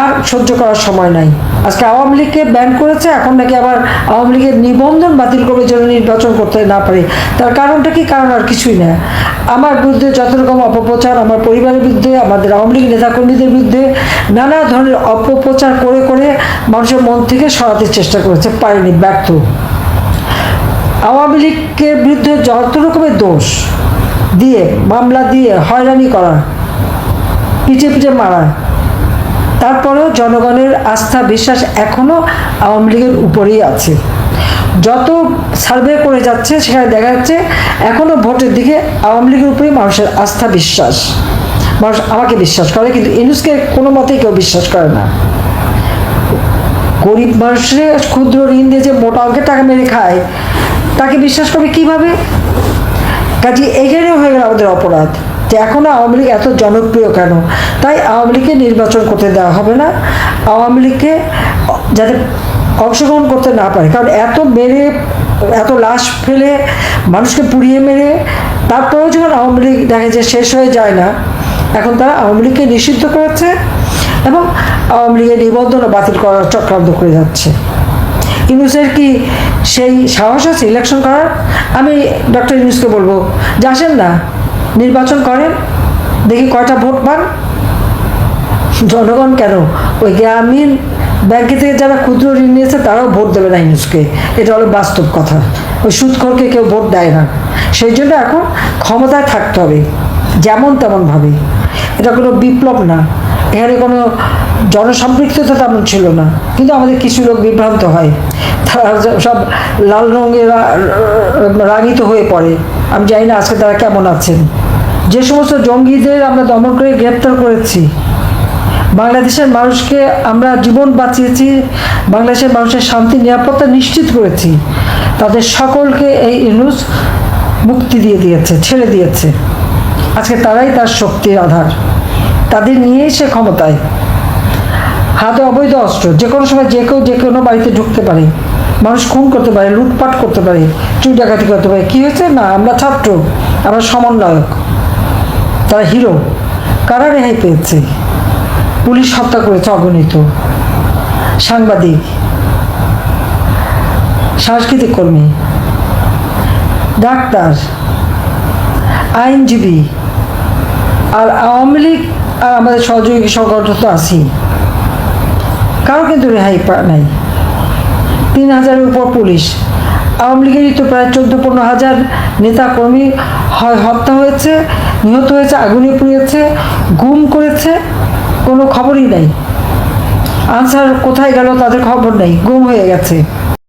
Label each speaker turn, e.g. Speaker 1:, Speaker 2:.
Speaker 1: আর সহ্য করার সময় নাই। আজকে আওয়ামী লীগকে ব্যান করেছে, এখন নাকি আবার আওয়ামী লীগের নিবন্ধন বাতিল করবে যেন নির্বাচন করতে না পারে। তার কারণটা কি? কারণ আর কিছুই না। আমার বিরুদ্ধে যত রকম অপপ্রচার, আমার পরিবারের বিরুদ্ধে, আমাদের আওয়ামী লীগ নেতাকর্মীদের বিরুদ্ধে নানা ধরনের অপপ্রচার করে করে মানুষের মন থেকে সরাতে চেষ্টা করেছে, পারেনি, ব্যর্থ। আওয়ামী লীগের বিরুদ্ধে যত রকমের দোষ দিয়ে, মামলা দিয়ে হয়রানি করা, পিঠে পিঠে মারা তারপরেও জনগণের আস্থা, বিশ্বাস এখনও আওয়ামী লীগের উপরেই আছে। যত সার্ভে করে যাচ্ছে, সেখানে দেখা যাচ্ছে এখনও ভোটের দিকে আওয়ামী লীগের উপরেই মানুষের আস্থা, বিশ্বাস। মানুষ আমাকে বিশ্বাস করে, কিন্তু ইনুসকে কোনো মতেই কেউ বিশ্বাস করে না। গরিব মানুষের ক্ষুদ্র ঋণ দিয়ে যে মোটা অঙ্কের টাকা মেরে খায়, তাকে বিশ্বাস করবে কীভাবে? কাজে এখানেও হয়ে গেল আমাদের অপরাধ। যে এখনও আওয়ামী লীগ এত জনপ্রিয় কেন? তাই আওয়ামী লীগকে নির্বাচন করতে দেওয়া হবে না। আওয়ামী লীগকে যাতে অংশগ্রহণ করতে না পারে। কারণ এত মেরে, এত লাশ ফেলে, মানুষকে পুড়িয়ে মেরে তারপরেও যখন আওয়ামী লীগ দেখে যে শেষ হয়ে যায় না। এখন তারা আওয়ামী লীগকে নিষিদ্ধ করেছে এবং আওয়ামী লীগের নিবন্ধনও বাতিল করার চক্রান্ত করে যাচ্ছে। ইউনুসের কি সেই সাহস আছে ইলেকশন করার? আমি ডক্টর ইউনুসকে বলব, যে আসেন না। নির্বাচন করেন, দেখি কয়টা ভোট পান। জনগণ কেন? ওই গ্রামীণ ব্যাংকে থেকে যারা ক্ষুদ্র ঋণ নিয়েছে, তারাও ভোট দেবে না ইউনুসকে এটা হলো বাস্তব কথা। ওই সুদখোরকে কেউ ভোট দেয় না। সেই জন্য এখন ক্ষমতায় থাকতে হবে, যেমন তেমনভাবে। এটা কোনো বিপ্লব না। এখানে কোনো জনসম্পৃক্ততা তেমন ছিল না। কিন্তু আমাদের কিছু লোক বিভ্রান্ত হয়। তারা সব লাল রঙে রা- রাঙিত হয়ে পড়ে। আমি জানি না আজকে তারা কেমন আছেন। যে সমস্ত জঙ্গিদের আমরা দমন করে গ্রেপ্তার করেছি, বাংলাদেশের মানুষকে আমরা জীবন বাঁচিয়েছি, বাংলাদেশের মানুষের শান্তি, নিরাপত্তা নিশ্চিত করেছি, তাদের সকলকে এই ইনুস মুক্তি দিয়ে দিয়েছে, ছেড়ে দিয়েছে। আজকে তারাই তার শক্তির আধার। তাদের নিয়েই সে ক্ষমতায়। হাতে অবৈধ অস্ত্র, যে কোনো সময় যে কেউ, যে কোনো বাড়িতে ঢুকতে পারে, মানুষ খুন করতে পারে, লুটপাট করতে পারে, চুরি ডাকাতি করতে পারে, কী হয়েছে? না, আমরা ছাত্র, আমরা সমন্বয়ক। তারা হিরো। কারা রেহাই পেয়েছে? পুলিশ হত্যা করেছে অগণিত। সাংবাদিক, সাংস্কৃতিক কর্মী, ডাক্তার, আইনজীবী, আর আওয়ামী লীগ আর আমাদের সহযোগী সংগঠন তো আছি কারও কিন্তু রেহাই নাই। তিন হাজারের উপর পুলিশ। আওয়ামী লীগেরই তো প্রায় চোদ্দ পনেরো হাজার নেতা কর্মী হয়, হত্যা হয়েছে। নিহত হয়েছে, আগুনে পুড়িয়েছে, গুম করেছে, কোনো খবরই নাই। আনসার কোথায় গেল তাদের খবর নেই, গুম হয়ে গেছে।